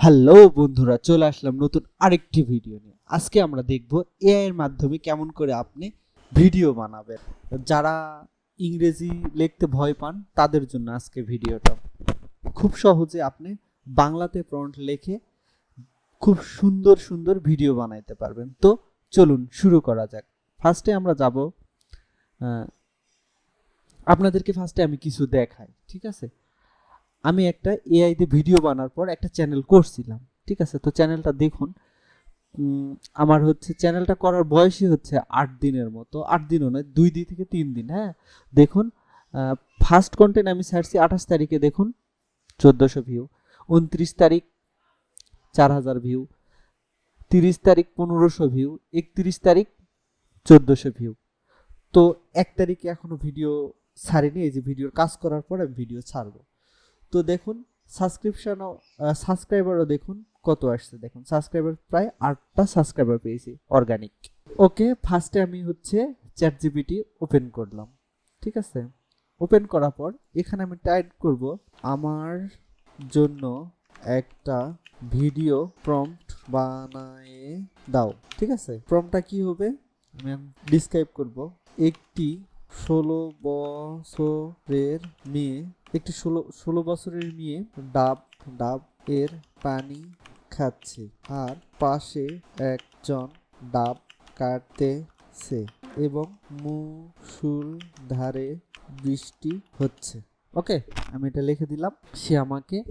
Hello বন্ধুরা, চলে আসলাম নতুন আরেকটি ভিডিও নিয়ে। আজকে আমরা দেখব এআই এর মাধ্যমে কেমন করে আপনি ভিডিও বানাবেন। যারা ইংরেজি লিখতে ভয় পান, তাদের জন্য আজকে ভিডিওটা খুব সহজে আপনি বাংলাতে প্রম্পট লিখে খুব সুন্দর সুন্দর ভিডিও বানাইতে পারবেন। তো চলুন শুরু করা যাক। ফার্স্টে আমরা যাব আপনাদেরকে ফার্স্টে আমি কিছু দেখাই, ঠিক আছে? আমি একটা এআই তে ভিডিও বানার পর একটা চ্যানেল করছিলাম, ঠিক আছে? তো চ্যানেলটা দেখুন আমার হচ্ছে চ্যানেলটা করার বয়সই হচ্ছে আট দিনের মতো, আট দিনও নয়, দুই দিন থেকে তিন দিন হ্যাঁ? দেখুন ফার্স্ট কন্টেন্ট আমি ছাড়ছি আঠাশ তারিখে, দেখুন, চোদ্দোশো ভিউ উনত্রিশ তারিখ চার হাজার ভিউ তিরিশ তারিখ পনেরোশো ভিউ একত্রিশ তারিখ চোদ্দোশো ভিউ তো এক তারিখে এখনও ভিডিও ছাড়িনি, এই যে ভিডিওর কাজ করার পর আমি ভিডিও ছাড়বো। তো দেখুন সাবস্ক্রিপশনও সাবস্ক্রাইবারও দেখুন কত আসছে। দেখুন সাবস্ক্রাইবার প্রায় আটটা সাবস্ক্রাইবার পেয়েছি অর্গানিক ওকে ফার্স্টে আমি হচ্ছে চ্যাট জিবিটি ওপেন করলাম। ঠিক আছে? ওপেন করার পর এখানে আমি টাইপ করব, আমার জন্য একটা ভিডিও প্রম্পট বানায়ে দাও। ঠিক আছে? প্রম্পটটা কি হবে? আমি ডিসক্রাইব করব। একটি ষোলো বছরের মেয়ে একটি ষোলো ষোলো বছরের মেয়ে ডাব ডাব এর পানি খাচ্ছে আর পাশে একজন ডাব কাটতেছে এবং মুসুল ধারে বৃষ্টি হচ্ছে। ওকে, আমি এটা লিখে দিলাম। সে আমাকে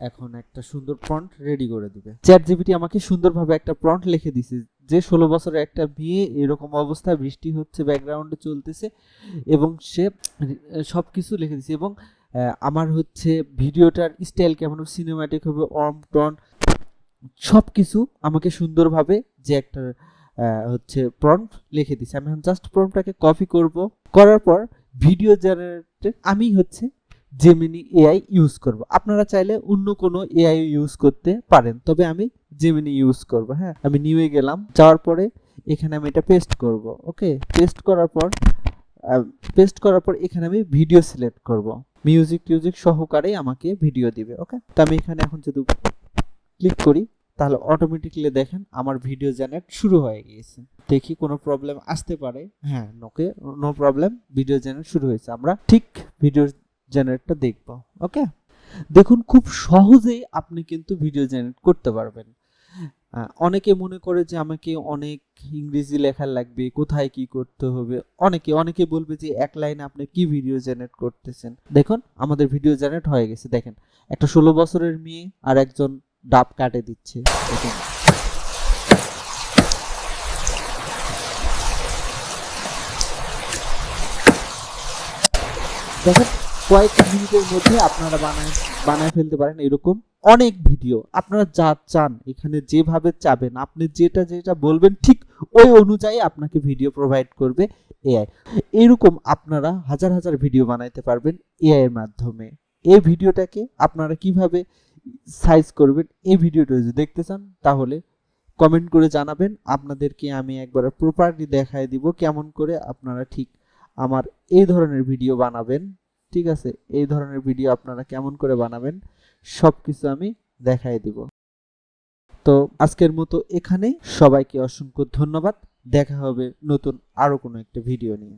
এখন একটা সুন্দর প্রন্ট রেডি করে দিবে। চ্যাট জিপিটি আমাকে সুন্দরভাবে একটা প্রন্ট লিখে দিছে যে ষোলো বছরের একটা বিয়ে, এরকম অবস্থায় বৃষ্টি হচ্ছে ব্যাকগ্রাউন্ডে চলতেছে এবং সে সব কিছু লিখে দিছে এবং আমার হচ্ছে ভিডিওটার স্টাইল কেমন সিনেমাটিক হবে অর্ম টন সব কিছু আমাকে সুন্দরভাবে যে একটা হচ্ছে প্রম্পট লিখে দিছে আমি জাস্ট প্রম্পটটাকে কপি করব। করার পর ভিডিও জেনারেটর আমি হচ্ছে জেমিনি এআই ইউজ করব। আপনারা চাইলে অন্য কোনো এআই ইউজ করতে পারেন, তবে আমি জেমিনি ইউজ করব হ্যাঁ? আমি নিউয়ে গেলাম, যাওয়ার পরে এখানে আমি এটা পেস্ট করব ওকে পেস্ট করার পর পেস্ট করার পর এখানে আমি ভিডিও সিলেক্ট করব। মিউজিক টিউজিক সহকারে আমাকে ভিডিও দিবে ওকে তো আমি এখানে এখন যদি ক্লিক করি, তাহলে অটোমেটিকলি দেখেন আমার ভিডিও জেনারেট শুরু হয়ে গিয়েছে। দেখি কোনো প্রবলেম আসতে পারে? হ্যাঁ নোকে নো প্রবলেম ভিডিও জেনারেট শুরু হয়েছে। আমরা ঠিক ভিডিও জেনারেটটা দেখব ওকে দেখুন, খুব সহজেই আপনি কিন্তু ভিডিও জেনারেট করতে পারবেন। অনেকে মনে করে যে আমাকে অনেক ইংরেজি লেখা লাগবে, কোথায় কি করতে হবে? অনেকে অনেকে বলবে যে এক লাইনে আপনি কি ভিডিও জেনারেট করতেছেন? দেখুন, আমাদের ভিডিও জেনারেট হয়ে গেছে, দেখেন। একটা ষোলো বছরের মেয়ে আর একজন ডাব কাটে দিচ্ছে, দেখুন। দেখেন কয়েক মিনিটের মধ্যে আপনারা বানায় বানায় ফেলতে পারেন এরকম অনেক ভিডিও। আপনারা যা চান এখানে যেভাবে চাবেন, আপনি যেটা যেটা বলবেন ঠিক ওই অনুযায়ী আপনাকে ভিডিও প্রোভাইড করবে এআই এরকম আপনারা হাজার হাজার ভিডিও বানাইতে পারবেন এআই এর মাধ্যমে। এই ভিডিওটাকে আপনারা কীভাবে সাইজ করবেন, এই ভিডিওটা যদি দেখতে চান, তাহলে কমেন্ট করে জানাবেন। আপনাদেরকে আমি একবার প্রপারলি দেখায় দিব কেমন করে আপনারা ঠিক আমার এই ধরনের ভিডিও বানাবেন। ঠিক আছে, এই ধরনের ভিডিও আপনারা কেমন করে বানাবেন সব কিছু আমি দেখাই দিব। তো আজকের মতো এখানেই, সবাইকে অসংখ্য ধন্যবাদ, দেখা হবে নতুন আরও কোনো একটা ভিডিও নিয়ে।